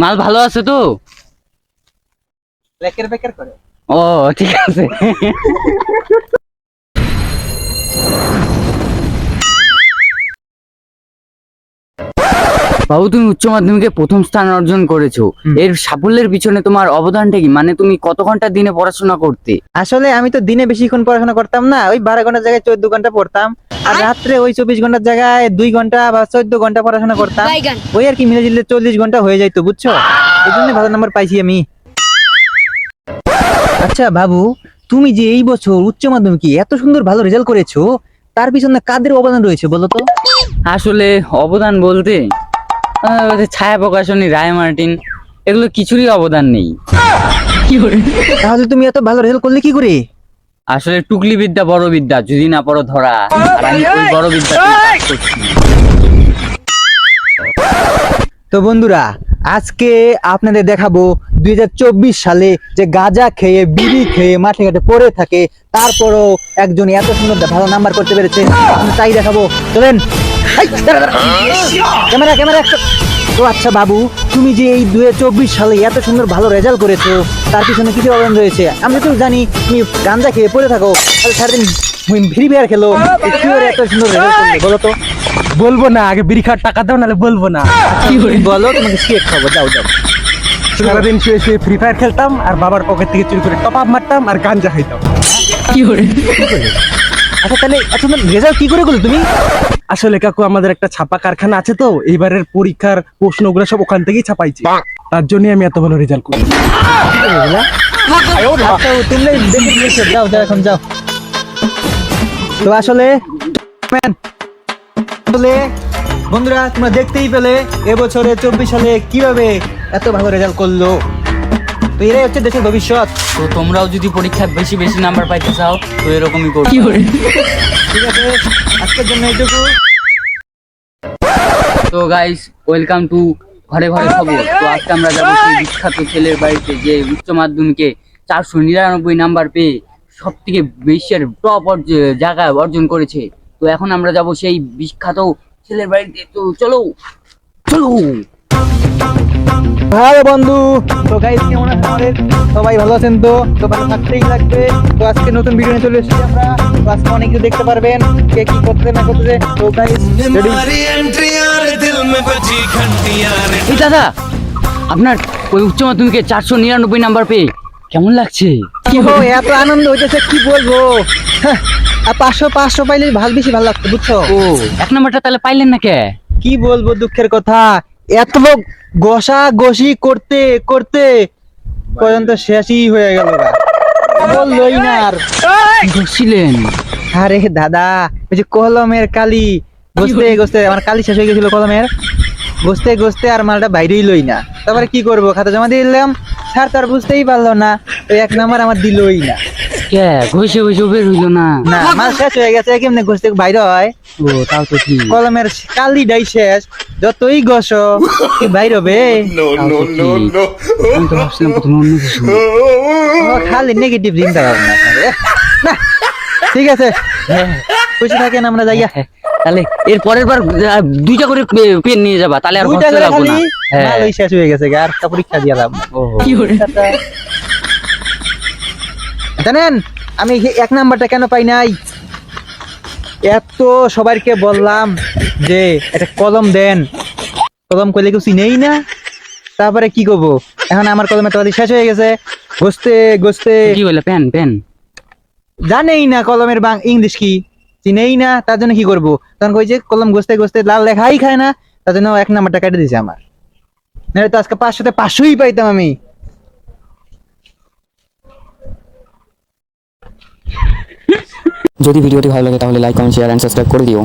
মাল ভালো আছে তো? লেকের বেকের করে। ও ঠিক আছে। বাবু তুমি উচ্চ মাধ্যমিকে প্রথম স্থান অর্জন করেছ। এর সাফল্যের পিছনে তোমার অবদানটা কি? মানে তুমি কত ঘণ্টা দিনে পড়াশোনা করতে? আসলে আমি তো দিনে বেশিক্ষণ পড়াশোনা করতাম না ওই বারো ঘণ্টার জায়গায় চোদ্দ ঘণ্টা পড়তাম। আর রাত্রে ওই চব্বিশ ঘণ্টার জায়গায় দুই ঘণ্টা বা চোদ্দ ঘণ্টা পড়াশোনা করতাম। ওই আর কি মিলে জিলে চল্লিশ ঘণ্টা হয়ে যাইতো বুঝছ? এই জন্য ভালো নাম্বার পাইছি আমি। আচ্ছা বাবু তুমি যে এই বছর উচ্চ মাধ্যমিকে এত সুন্দর ভালো রেজাল্ট করেছ তার পিছনে কাদের অবদান রয়েছে বলো তো? আসলে অবদান বলতে ছায়া প্রকাশনী রায় মার্টিন এগুলো কিছুরই অবদান নেই। তাহলে তুমি এত ভালো রেজাল্ট করলে কি করে? আসলে টুকলি বিদ্যা বড় বিদ্যা যদি না পড়ো ধরা। আর আমি ওই বড় বিদ্যা তো বন্ধুরা আজকে আপনাদের দেখাবো দুই হাজার চব্বিশ সালে যে গাঁজা খেয়ে বিড়ি খেয়ে মাঠে ঘাটে পড়ে থাকে তারপরও একজন এত সুন্দর ভালো নাম্বার করতে পেরেছে তাই দেখাবো। চলেন। ক্যামেরা ক্যামেরা একটা- তো আচ্ছা বাবু তুমি যে এই দুই হাজার চব্বিশ সালে এত সুন্দর ভালো রেজাল্ট করেছ তার পিছনে কিছু অবদান রয়েছে? আমরা তো জানি তুমি গাঁজা খেয়ে পড়ে থাকো। তাহলে সারাদিন ফ্রি ফায়ার খেলো। কি করে এত সুন্দর রেজাল্ট করলে বলো তো? বলব না আগে বিড়ি খাওয়ার টাকা দাও নাহলে বলব না। কি বলো তোমাকে শিখে খাব যাও যাও। সারাদিন শুয়ে শুয়ে ফ্রি ফায়ার খেলতাম আর বাবার পকেট থেকে চুরি করে টপ আপ মারতাম আর গাঞ্জা খাইতাম। আচ্ছা তাহলে আচ্ছা রেজাল্ট কি করে করলে তুমি? আসলে কাকু আমাদের একটা ছাপা কারখানা আছে তো এইবারের পরীক্ষার প্রশ্নগুলো সব ওখান থেকেই ছাপাইছি। তার জন্যই আমি এত ভালো রেজাল্ট করি আচ্ছা তুমি যাও যাও এখন যাও। তো আসলে বন্ধুরা তোমরা দেখতেই পেলে এবছরে চব্বিশ সালে কীভাবে এত ভালো রেজাল্ট করল? তো এরাই হচ্ছে দেশের ভবিষ্যৎ। তো তোমরাও যদি পরীক্ষায় বেশি বেশি নাম্বার পাইতে চাও তো এরকমই করো? ঠিক আছে আজকের জন্য এইটুকু। তো গাইস ওয়েলকাম টু ঘরে ঘরে খবর। তো আজকে আমরা যাব সেই বিখ্যাত ছেলের বাড়িতে যে উচ্চ মাধ্যমিকে চারশো নিরানব্বই নাম্বার পেয়ে সব থেকে বিশ্বের টপ জায়গায় অর্জন করেছে। তো এখন আমরা যাব সেই বিখ্যাত ছেলের বাড়িতে। তো চলো চলো। ভালো বন্ধু। তো গাইজ কেমন আছে আমাদের? সবাই ভালো আছেন তো? তো ভালো থাকতেই লাগবে তো আজকে নতুন ভিডিও নিয়ে চলে এসেছি আমরা। তো আজকে অনেক কিছু দেখতে পারবেন। কে কি করতে না করতে তো গাইজ এই দাদা আপনার ওই উচ্চ মাধ্যমিকে চারশো নিরানব্বই নাম্বার পেয়ে কেমন লাগছে? কি হো এত আনন্দ হইতেছে কি বলব? হ্যাঁ, আর পাঁচশো পাঁচশো পাইলে ভালো বেশি ভালো লাগতো বুঝছ? ও এক নাম্বারটা তাহলে পাইলেন না কে? কি বলব দুঃখের কথা? এত লোক গোসা গোসি করতে করতে পর্যন্ত শেষই হয়ে গেল। বললোই না আর ঘুরছিলেন আরে দাদা ওই যে কলমের কালি। ঘষতে ঘষতে আমার কালি শেষ হয়ে গেছিল কলমের। ঘষতে ঘষতে আর মালটা বাইরেই লই না। তারপরে কি করব? খাতা জমা দিয়ে দিলাম। স্যার তার বুঝতেই পারল না। ওই এক নাম্বার আমার দিলই না। কে বের না না মাছ শেষ হয়ে গেছে কেমনে ঘষতে বাইরে হয় ও তাও তো ঠিক কলমের কালি ডাই শেষ যতই ঘষো কি বাইরে হবে নো নো নো নো আমি খালি নেগেটিভ না ঠিক আছে খুশি থাকেন আমরা যাইয়া তাহলে এর পরের বার দুইটা করে পেন নিয়ে যাবা তাহলে আর দুইটা শেষ হয়ে গেছে আর পরীক্ষা দিয়ে দাম ও কি জানেন আমি এক নাম্বারটা কেন পাই নাই? এত সবাইকে বললাম যে একটা কলম দেন। কলম করলে কেউ চিনেই না। তারপরে কি করব? এখন আমার কলমের তলালি শেষ হয়ে গেছে। গোস্তে গোস্তে কি বলে পেন পেন। জানেই না কলমের বাং ইংলিশ কি? চিনেই না তার জন্য কি করব? তখন কই যে কলম গোস্তে গোস্তে লাল লেখাই খায় না। তার জন্য এক নাম্বারটা কেটে দিয়েছে আমার। নাহলে তো আজকে পাঁচশোতে পাঁচশোই পাইতাম আমি। যদি ভিডিওটি ভালো লাগে তাহলে like comment share and subscribe করে দিও।